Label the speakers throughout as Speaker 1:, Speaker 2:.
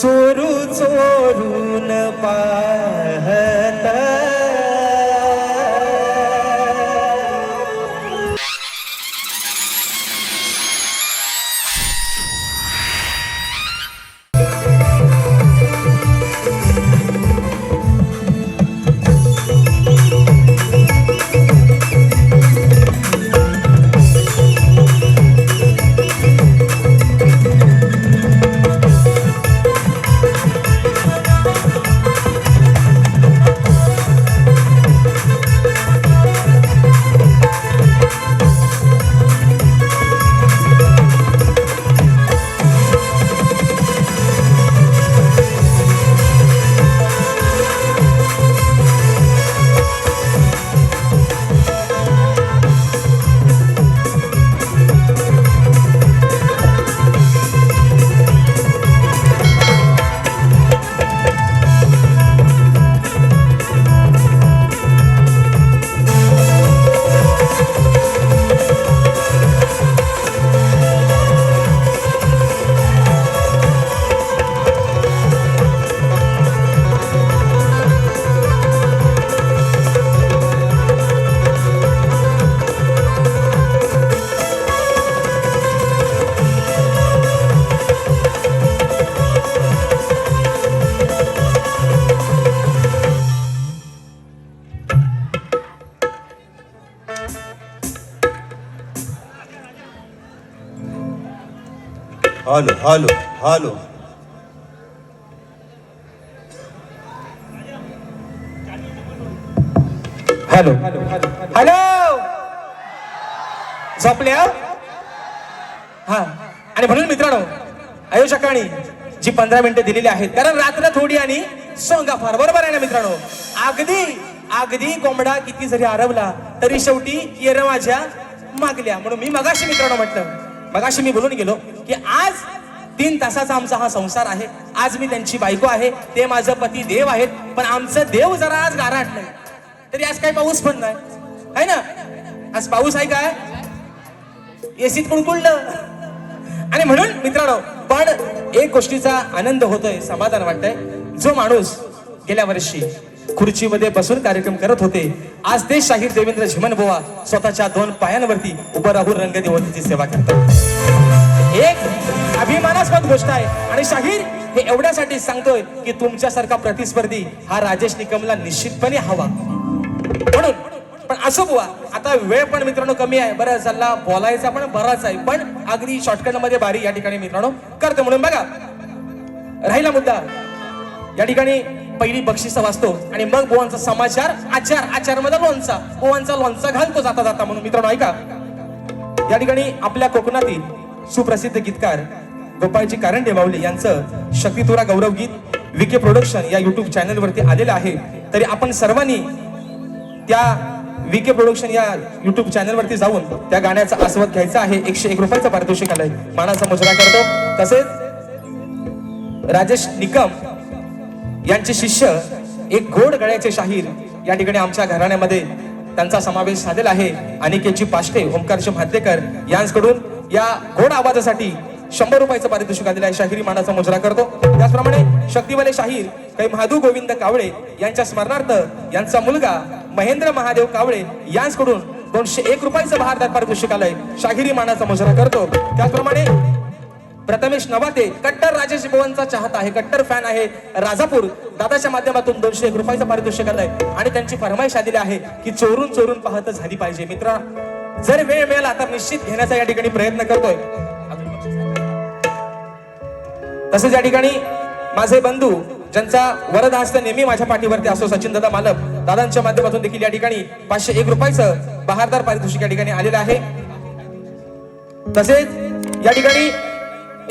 Speaker 1: चोरू चोरून पाह
Speaker 2: hello hello hello
Speaker 1: hello hello झोपल्या हा आणि म्हणून मित्रांनो आयोजकांनी जी पंधरा मिनिटं दिलेली आहेत कारण रात्र थोडी आणि सोंगा फार. बरोबर आहे ना मित्रांनो? अगदी अगदी कोंबडा किती जरी आरवला तरी शेवटी येर माझ्या मागल्या. म्हणून मी मगाशी मित्रांनो म्हटलं मगाशी मी बोलून गेलो की आज तीन तासाचा आमचा हा संसार आहे. आज मी त्यांची बायको आहे. ते माझं पती देव आहेत. पण आमचं देव जरा आज गारहाटलंय तरी आज काही पाऊस पण नाही. है ना? आज पाऊस आहे काय? एसीत कुणकुळलं आणि म्हणून मित्रांनो पण एक गोष्टीचा आनंद होतोय समाधान वाटतंय. जो माणूस गेल्या वर्षी खुर्चीमध्ये बसून कार्यक्रम करत होते आज ते शाहीर देवेंद्र झिमन बुवा स्वतःच्या दोन पायांवरती उभं राहून रंगदेवतेची सेवा करतात. एक अभिमानास्पद गोष्ट आहे. आणि शाहीर हे एवढ्यासाठी सांगतोय की तुमच्यासारखा प्रतिस्पर्धी हा राजेश निकमला निश्चितपणे हवा. म्हणून पण असं बुवा आता वेळ पण मित्रांनो कमी आहे. बरं चालला बोलायचा पण बराच आहे. पण अगदी शॉर्टकटमध्ये बारी या ठिकाणी मित्रांनो करतो. म्हणून बघा राहिला मुद्दा. या ठिकाणी पहिली बक्षीस वाचतो. आणि मग बुवांचा समाचार आचार आचारमध्ये लोणचा. बुवांचा लोणचा घालतो जाता जाता म्हणून मित्रांनो ऐका. या ठिकाणी आपल्या कोकणातील सुप्रसिद्ध गीतकार गोपाळजी कारंडे बावले यांचं शक्तितुरा गौरव गीत विके प्रोडक्शन या युट्यूब चॅनलवरती आलेलं आहे. तरी आपण सर्वांनी त्या विके प्रोडक्शन या युट्यूब चॅनलवरती जाऊन त्या गाण्याचा आस्वाद घ्यायचा आहे. एकशे एक रुपयाचा पारितोषिक आलाय. मानाचा मुजरा करतो. तसेच राजेश निकम यांचे शिष्य एक गोड गळ्याचे शाहीर या ठिकाणी आमच्या घराण्यामध्ये त्यांचा समावेश झालेला आहे. अनिकेतजी पाष्टे ओंकारजी म्हातेकर यांकडून या घोड आवाजासाठी शंभर रुपयाचं पारितोषिक आलेलं आहे. शाहिरी मानाचा मुजरा करतो. त्याचप्रमाणे शक्तिवाले शाहीर काही महादू गोविंद कावळे यांच्या स्मरणार्थ यांचा मुलगा महेंद्र महादेव कावळे यांचकडून दोनशे एक रुपयाचं बहारदार पारितोषिक आलंय. शाहिरी मानाचा मुजरा करतो. त्याचप्रमाणे प्रथमेश नवाते कट्टर राजेश भवनचा चाहता आहे कट्टर फॅन आहे राजापूर. दादाच्या माध्यमातून दोनशे एक रुपयाचं पारितोषिक आलंय. आणि त्यांची फरमाईश आलेली आहे की चोरून चोरून पाहत झाली पाहिजे. मित्रा जर वेळ मिळाला तर निश्चित घेण्याचा या ठिकाणी प्रयत्न करतोय. तसेच या ठिकाणी माझे बंधू ज्यांचा वरद हस्त नेहमी माझ्या पाठीवरती असतो सचिन दादा मालक दादांच्या माध्यमातून देखील या ठिकाणी पाचशे एक रुपयाचं बहारदार पारितोषिक या ठिकाणी आलेलं आहे. तसेच या ठिकाणी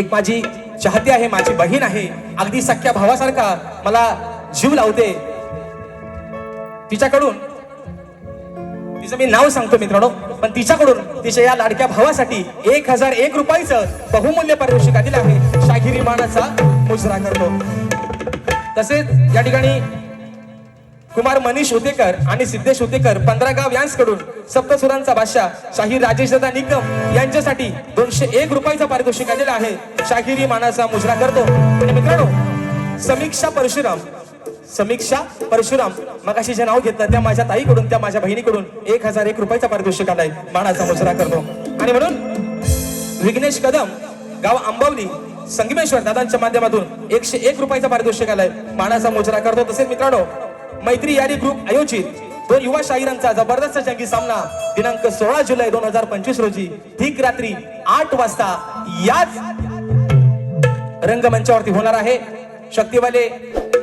Speaker 1: एक माझी चाहती आहे माझी बहीण आहे. अगदी सख्या भावासारखा मला जीव लावते. तिच्याकडून तिचं मी नाव सांगतो मित्रांनो. पण तिच्याकडून तिच्या या लाडक्या भावासाठी एक हजार एक रुपयाचं बहुमूल्य पारितोषिक दिलं आहे. शाहिरी मानाचा मुजरा करतो. तसेच या ठिकाणी कुमार मनीष होतेकर आणि सिद्धेश होतेकर पंधरा गाव यांसकडून सप्तसुरांचा बादशाह शाहीर राजेश दादा निकम यांच्यासाठी दोनशे एक रुपयाचा पारितोषिक आलेला आहे. शाहिरी मानाचा मुजरा करतो. आणि मित्रांनो समीक्षा परशुराम समीक्षा परशुराम. मगाशी जे नाव घेतलं त्या माझ्या ताईकडून त्या माझ्या बहिणीकडून एक हजार एक रुपयाचा पारितोषिक आलाय. मानाचा मुजरा करतो. आणि म्हणून विघ्नेश कदम गाव आंबवली संगमेश्वर दादांच्या माध्यमातून एकशे एक रुपयाचा पारितोषिक आलाय. मानाचा मुजरा करतो तसेच मित्रांनो मैत्री यारी ग्रुप आयोजित. दोन युवा शाहिरांचा जबरदस्त जंगी सामना. दिनांक सोळा जुलै दोन हजार पंचवीस रोजी ठीक रात्री आठ वाजता याच रंगमंचावरती होणार आहे. शक्तीवाले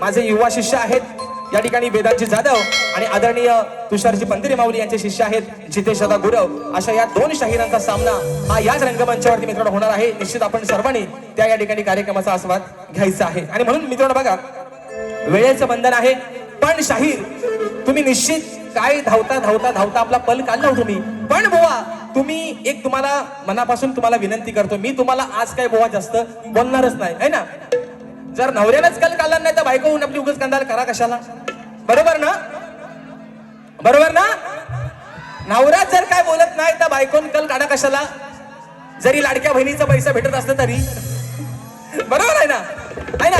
Speaker 1: माझे युवा शिष्य आहेत. या ठिकाणी वेदाजी जाधव आणि आदरणीय तुषारजी पंदिरे माऊली यांचे शिष्य आहेत. जितेश दादा गुरव अशा या दोन शाहिरांचा सामना हा याच रंगमंचावरती मित्रांनो होणार आहे. निश्चित आपण सर्वांनी त्या या ठिकाणी कार्यक्रमाचा आस्वाद घ्यायचा आहे. आणि म्हणून मित्रांनो बघा वेळेचं बंधन आहे. पण शाहीर तुम्ही निश्चित काय धावता धावता धावता आपला पल काढला तुम्ही. पण बुवा तुम्ही एक तुम्हाला मनापासून तुम्हाला विनंती करतो. मी तुम्हाला आज काय बुवा जास्त बोलणारच नाही. है ना? जर नवऱ्यालाच कल काढला नाही तर बायको होऊन आपली उगाच कंदाल करा कशाला? बरोबर ना? बरोबर ना? नवरा जर काय बोलत नाही तर बायकोन कल काढा कशाला? जरी लाडक्या बहिणीचा पैसा भेटत असलं तरी. बरोबर आहे ना? आहे ना?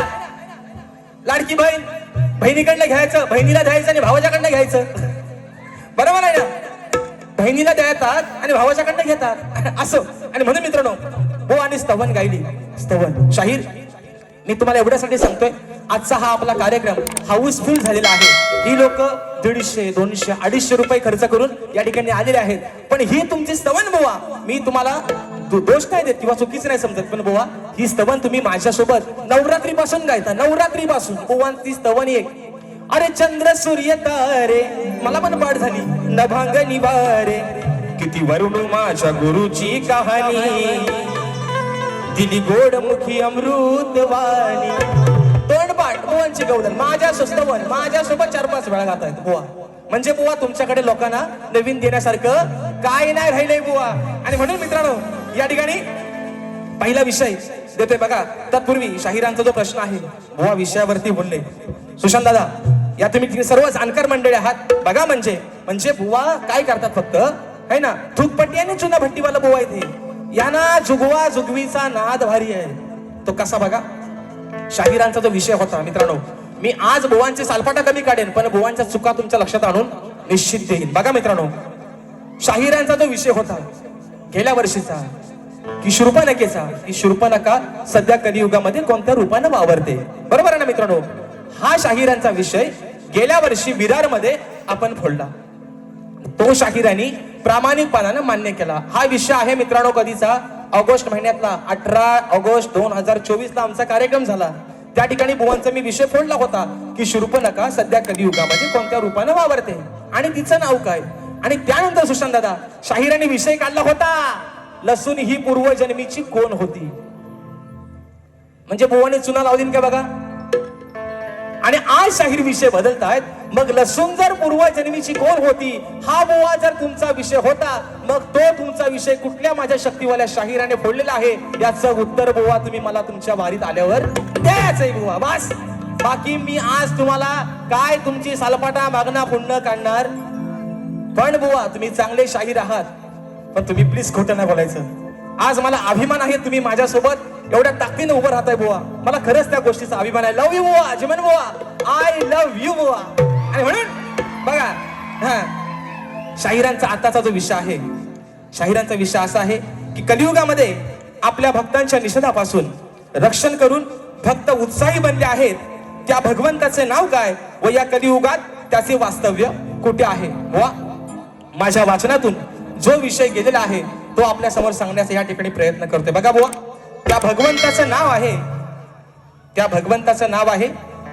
Speaker 1: लाडकी बहीण बहिणीकडनं घ्यायचं बहिणीला द्यायचं आणि भावाच्याकडनं घ्यायचं. बरोबर आहे ना? बहिणीला द्यायतात आणि भावाच्याकडनं घेतात. असं. आणि म्हणून मित्रांनो हो आणि स्तवन गायली. स्तवन शाहीर. मी तुम्हाला एवढ्यासाठी सांगतोय आजचा हा आपला कार्यक्रम हाऊसफुल झालेला आहे. ही लोक दीडशे दोनशे अडीचशे रुपये खर्च करून या ठिकाणी आलेले आहेत. पण ही तुमची स्तवन बुवा मी तुम्हाला दोष काय देत किंवा चुकीच नाही समजत पण बुवा ही स्तवन तुम्ही माझ्यासोबत नवरात्री पासून गायता नवरात्री पासून बुवा ती स्तवन एक. अरे चंद्र सूर्य तारे मला पण पाठ झाली. नभांग निवारे किती वरुण माझ्या गुरुची कहाणी. दिली गोड मुखी अमृत वाणी. तोंडपाठ बुवांची गौडन माझ्या सुस्तवन माझ्यासोबत चार पाच वेळा गात आहेत बुवा. म्हणजे बुवा तुमच्याकडे लोकांना नवीन देण्यासारखं काय नाही राहिलंय बुवा. आणि म्हणून मित्रांनो या ठिकाणी पहिला विषय देतोय बघा. तत्पूर्वी शाहिरांचा जो प्रश्न आहे बुवा विषयावरती बोलले. सुशांत दादा या तुम्ही सर्व जाणकार मंडळी आहात. बघा म्हणजे म्हणजे बुवा काय करतात फक्त है ना? थूकपट्टी आणि चुना भट्टीवाला बुवा इथे. यांना जुगवा जुगवीचा नाद भारी आहे. तो कसा बघा? शाहिरांचा जो विषय होता मित्रांनो मी आज बुवांचे सालपाटा कमी काढेन पण भुवांच्या चुका तुमच्या लक्षात आणून निश्चित देईन. बघा मित्रांनो शाहिरांचा जो विषय होता गेल्या वर्षीचा की शूर्पणकेचा की शूर्पणका सध्या कलियुगामध्ये कोणत्या रूपानं वावरते? बरोबर आहे ना मित्रांनो? हा शाहिरांचा विषय गेल्या वर्षी विरारमध्ये आपण फोडला. तो शाहिरांनी प्रामाणिकपणानं मान्य केला. हा विषय आहे मित्रांनो कधीचा. ऑगस्ट महिन्यातला अठरा ऑगस्ट दोन हजार चोवीस ला आमचा कार्यक्रम झाला. त्या ठिकाणी बुवांचा मी विषय फोडला होता की शूर्पणखा सध्या कलियुगामध्ये कोणत्या रूपानं वावरते? आणि तिचं नाव काय? आणि त्यानंतर सुशांत दादा शाहिराने विषय काढला होता. लसूण ही पूर्वजन्मीची कोण होती? म्हणजे भुवाने चुना लावली का बघा? आणि आज शाहीर विषय बदलतायत. मग लसूण जर पूर्वजन्मीची कोण होती? हा बुवा जर तुमचा विषय होता मग तो तुमचा विषय कुठल्या माझ्या शक्तीवाल्या शाहिराने फोडलेला आहे? याचं उत्तर बुवा तुम्ही मला तुमच्या वारीत आल्यावर द्यायचंय बुवा बस. बाकी मी आज तुम्हाला काय तुमची सालपाटा मागणा पुण्य काढणार? पण बुवा तुम्ही चांगले शाहीर आहात. पण तुम्ही प्लीज खोटं नाही बोलायचं. आज मला अभिमान आहे तुम्ही माझ्यासोबत. एवढ्या ताकदीने उभं राहताय बुवा. मला खरंच त्या गोष्टीचा अभिमान आहे. लव यू बुवा जीवन बुवा. आय लव्ह यू बुवा. आणि म्हणून बघा हा. शाहिरांचा आताचा जो विषय आहे शाहिरांचा विषय असा आहे की कलियुगामध्ये आपल्या भक्तांच्या निषेधापासून रक्षण करून भक्त उत्साही बनले आहेत त्या भगवंताचे नाव काय व या कलियुगात त्याचे वास्तव्य कुठे आहे? वा माझ्या वाचनातून जो विषय गेलेला आहे तो आपल्यासमोर सांगण्याचा या ठिकाणी प्रयत्न करतोय. बघा बुवा त्या भगवंताचं नाव आहे. त्या भगवंताचं नाव आहे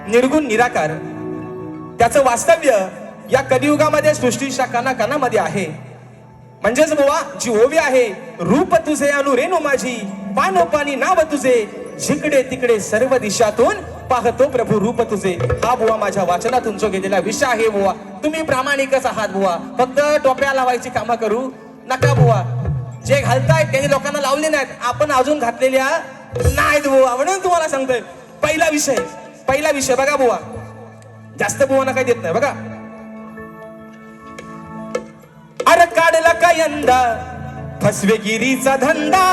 Speaker 1: निर्गुण निराकार. त्याचं वास्तव्य या कलियुगामध्ये सृष्टीच्या कानाकानामध्ये आहे. म्हणजेच बुवा जी ओवी आहे रूप तुझे अनु रेणू माझी पानोपानी नाव तुझे जिकडे तिकडे सर्व दिशातून पाहतो प्रभू रूप तुझे. हा बुवा माझ्या वाचनातून जो गेलेला विषय आहे बुवा तुम्ही प्रामाणिकच आहात बुवा. फक्त टोप्या लावायची कामं करू नका बुवा. जे घालतायत त्यांनी लोकांना लावले नाहीत. आपण अजून घातलेल्या नाहीत बुवा म्हणून तुम्हाला सांगतोय. पहिला विषय पहिला विषय बघा बुवा. जास्त बुवाना काही देत नाही बघा. अरे काढला का यंदा? फसवेगिरीचा धंदा.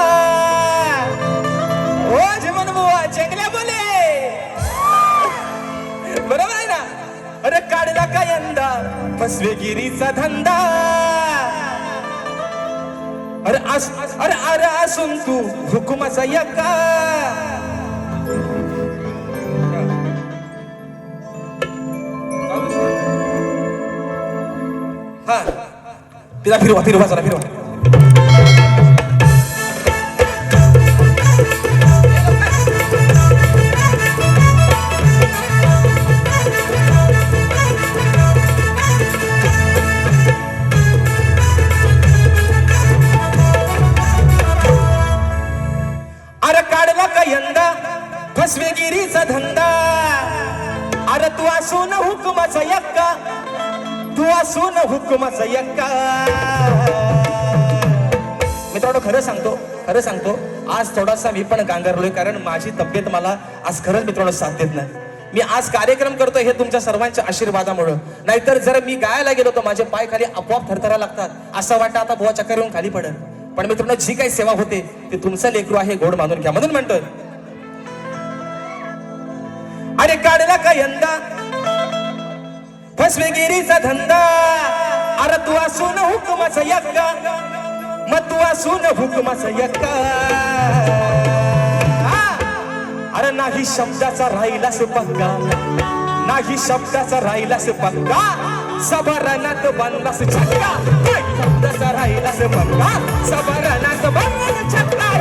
Speaker 1: हो जीवन बुवा चेंगल्या बोले बरोबर आहे ना? अरे काढला का यंदा? फसवेगिरीचा धंदा. अरे अस अरे अरे असून तू हुकुमाचा यका हा तिला फिरवा फिरवा चला फिरवा असून हुकुमाचा यक्का मित्रांनो खरं सांगतो खरं सांगतो आज थोडासा मी पण गांगारलोय कारण माझी तब्येत मला आज खरंच मित्रांनो साथ देत नाही. मी आज कार्यक्रम करतो हे तुमच्या सर्वांच्या आशीर्वादामुळं. नाहीतर जर मी गायला गेलो तर माझे पाय खाली आपोआप थरथरा लागतात. असं वाटतं आता बुवा चक्कर येऊन खाली पडेल पण मित्रांनो जी काही सेवा होते ती तुमचं लेकरू आहे गोड मानून घ्या. म्हणून म्हणतोय. अरे काढला का यंदा? फसवेगिरीचा धंदा. अरे तू असून हुकमाचा यक्का मग तू असून हुकमाचा यक्का अरे नाही शब्दाचा राहिलास पक्का नाही शब्दाचा राहिलास पक्का सभारणात बांधलास छक्का. शब्दाचा राहिलास पक्का सभारणात बांधलास छक्का.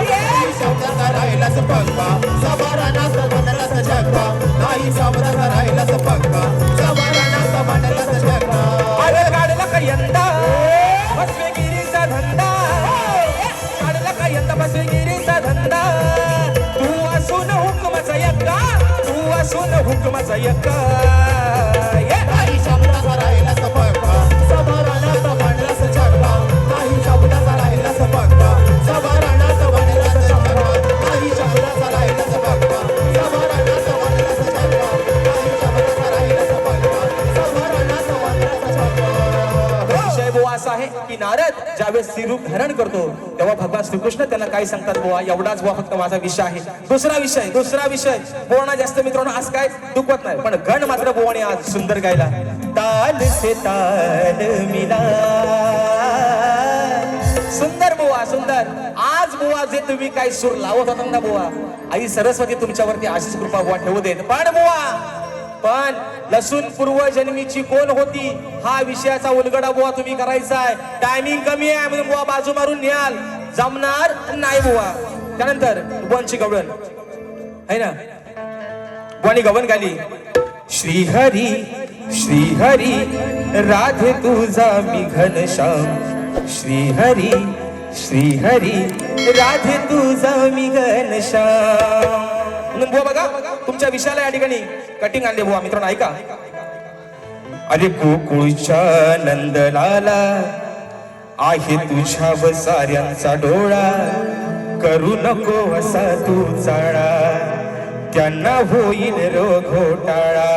Speaker 3: शब्दाचा राहिलास पक्का सभारानात नाही शब्दाचा राहिलाच पक्का सभारानात बनलाच छक्का
Speaker 1: अरे काढला का यंदा बसवेगिरीचा धंदा काढला का यंदा बसवेगिरीचा धंदा तू असून हुकुमाचा यक्का तू असून हुकुमाचा यक्का त्यांना काय सांगतात बुवा? एवढाच बुवा फक्त माझा विषय आहे. दुसरा विषय दुसरा विषय. बोलणं जास्त मित्रांनो आज काय दुखवत नाही पण गण मात्र बुवाने आज सुंदर गायला. ताल से ताल मिला. सुंदर बुवा सुंदर. आज बुवा जे तुम्ही काय सूर लावत होता ना बुवा आई सरस्वती तुमच्यावरती आशीष कृपा बुवा ठेवू देत. पण बुवा पण लसूण पूर्वजन्मीची कोण होती? हा विषयाचा उलगडा बुवा तुम्ही करायचा आहे टायमिंग कमी आहे म्हणून बुवा बाजू मारून न्याल. जमणार नाही बुवा. त्यानंतर बुवांची गवळण. है ना? बुवानी गवण गाली. श्रीहरी श्रीहरी राधे तुझा मी घनश्याम श्रीहरी श्रीहरी राधे तुझा मी श्याम. म्हणून बुवा बघा तुमच्या विषयाला या ठिकाणी कटिंग आणले बुवा मित्रांनो ऐका. अरे गोकुळच्या नंदलाला आहे तुझ्या साऱ्यांचा डोळा. करू नको असा तू चाळा. त्यांना होईल रो घोटाळा.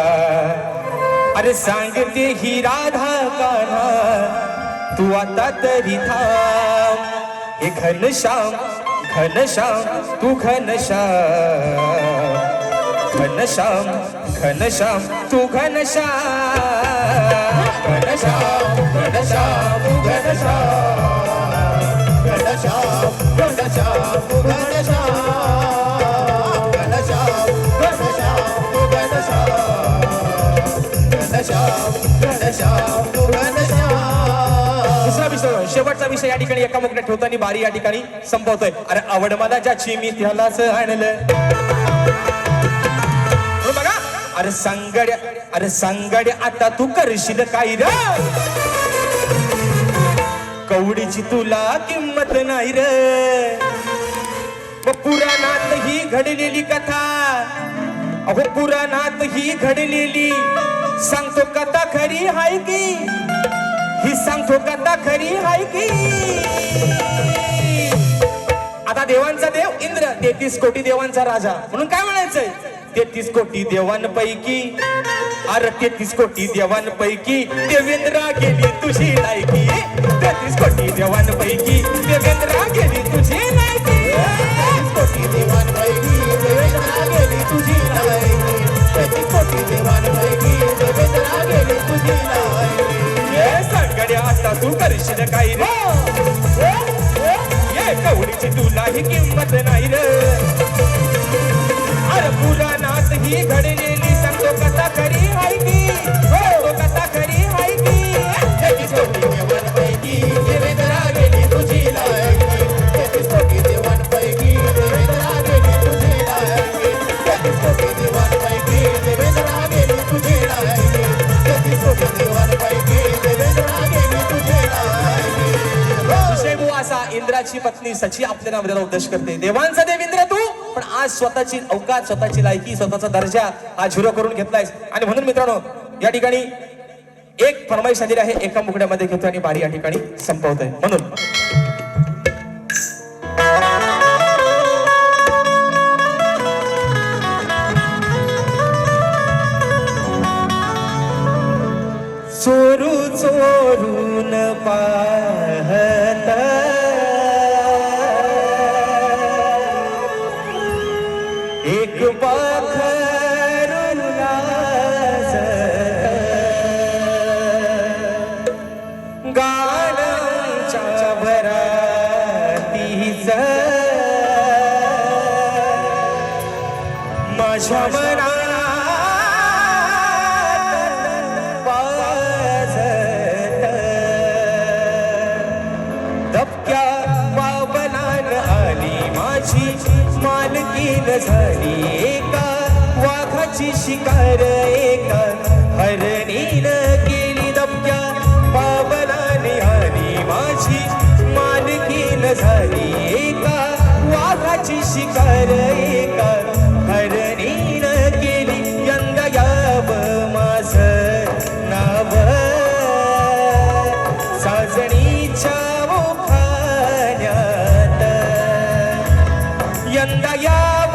Speaker 1: अरे सांगते ही राधा कान्हा तू आता तरी थांब. हे घनश्याम घनश्याम तू घनश्याम घनश्याम घनश्याम तू घनश्याम घनश्याम घनश्याम घनश्याम
Speaker 3: घनश्याम घनश्याम घनश्याम घनश्याम घनश्याम घनश्याम घनश्याम घनश्याम घनश्याम
Speaker 1: दुसरा विषय शेवटचा विषय या ठिकाणी एका मुकड्यात ठेवताना बारी या ठिकाणी संपवतोय. अरे आवड मला ज्याची मी त्यालाच आणलं. हो बघा. अरे सांगड्या अरे सांगड्या आता तू करशील काय र? कवडीची तुला किंमत नाही र. पुराणात ही घडलेली कथा. अहो पुराणात ही घडलेली सांगतो कथा खरी हाय की? ही सांगतो कथा खरी हाय की? आता देवांचा देव इंद्र तेहतीस कोटी देवांचा राजा. म्हणून काय म्हणायचंय? तेहतीस कोटी देवांपैकी. अरे तेहतीस कोटी देवांपैकी. देवेंद्रा गेली तुझी लायकी. तेहतीस कोटी देवांपैकी. देवेंद्रा गेली तुझी लायकी.
Speaker 3: कोटी देवांपैकी. देवेंद्रा गेली तुझी लायकी. तेहतीस कोटी देवांपैकी. देवेंद्रा गेली तुझी लायकी.
Speaker 1: ये सडगड्या आता तू करशील काही रे. ये कवडीची तुलाही किंमत नाही रे. अरे पुरा ही घडलेली सांगतो कथा खरी कथा खरी असा इंद्राची पत्नी सची आपल्या नावाला उद्देश करते. देवांचा देव इंद्र तू पण आज स्वतःची अवकाश स्वतःची लायकी स्वतःचा दर्जा हा झिरो करून घेतलाय. आणि म्हणून मित्रांनो या ठिकाणी एक फरमाईश आलेली आहे एका मुकड्यामध्ये घेतो आणि बारी या ठिकाणी संपवतोय. म्हणून. शिकार एका हरणीन केली दबक्या पावलाने आली माझी मालकीन झाली एका वाघाची शिकार एका हरणीन केली यंदा याव माझ नाव. साजणीच्या मुखाण्यात यंदा याव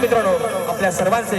Speaker 1: मित्रांनो आपल्या सर्वांचे